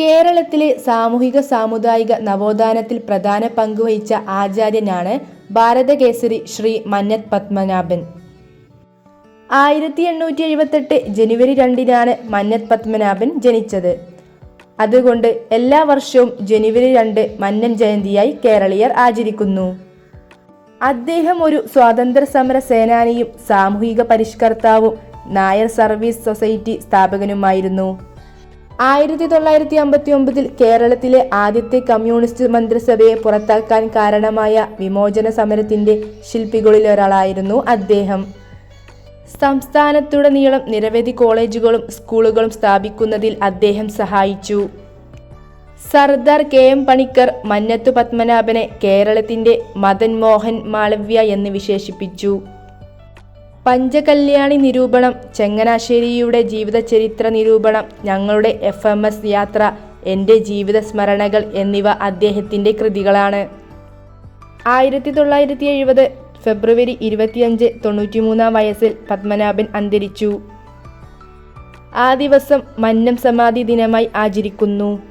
കേരളത്തിലെ സാമൂഹിക സാമുദായിക നവോത്ഥാനത്തിൽ പ്രധാന പങ്കുവഹിച്ച ആചാര്യനാണ് ഭാരതകേസരി ശ്രീ മന്നത് പത്മനാഭൻ. ആയിരത്തി എണ്ണൂറ്റി എഴുപത്തെട്ട് ജനുവരി രണ്ടിനാണ് മന്നത് പത്മനാഭൻ ജനിച്ചത്. അതുകൊണ്ട് എല്ലാ വർഷവും ജനുവരി രണ്ട് മന്നൻ ജയന്തിയായി കേരളീയർ ആചരിക്കുന്നു. അദ്ദേഹം ഒരു സ്വാതന്ത്ര്യ സമര സേനാനിയും സാമൂഹിക പരിഷ്കർത്താവും നായർ സർവീസ് സൊസൈറ്റി സ്ഥാപകനുമായിരുന്നു. ആയിരത്തി തൊള്ളായിരത്തി അമ്പത്തി ഒമ്പതിൽ കേരളത്തിലെ ആദ്യത്തെ കമ്മ്യൂണിസ്റ്റ് മന്ത്രിസഭയെ പുറത്താക്കാൻ കാരണമായ വിമോചന സമരത്തിന്റെ ശില്പികളിലൊരാളായിരുന്നു അദ്ദേഹം. സംസ്ഥാനത്തുടനീളം നിരവധി കോളേജുകളും സ്കൂളുകളും സ്ഥാപിക്കുന്നതിൽ അദ്ദേഹം സഹായിച്ചു. സർദാർ കെ എം പണിക്കർ മന്നത്തു പത്മനാഭനെ കേരളത്തിന്റെ മദൻ മോഹൻ മാളവ്യ എന്ന് വിശേഷിപ്പിച്ചു. പഞ്ചകല്യാണി നിരൂപണം ചങ്ങനാശ്ശേരിയുടെ ജീവിതചരിത്ര നിരൂപണം ഞങ്ങളുടെ എഫ് എം എസ് യാത്ര എന്റെ ജീവിത സ്മരണകൾ എന്നിവ അദ്ദേഹത്തിന്റെ കൃതികളാണ്. ആയിരത്തി തൊള്ളായിരത്തി എഴുപത് ഫെബ്രുവരി ഇരുപത്തിയഞ്ച് തൊണ്ണൂറ്റിമൂന്നാം വയസ്സിൽ പത്മനാഭൻ അന്തരിച്ചു. ആ ദിവസം മന്നം സമാധി ദിനമായി ആചരിക്കുന്നു.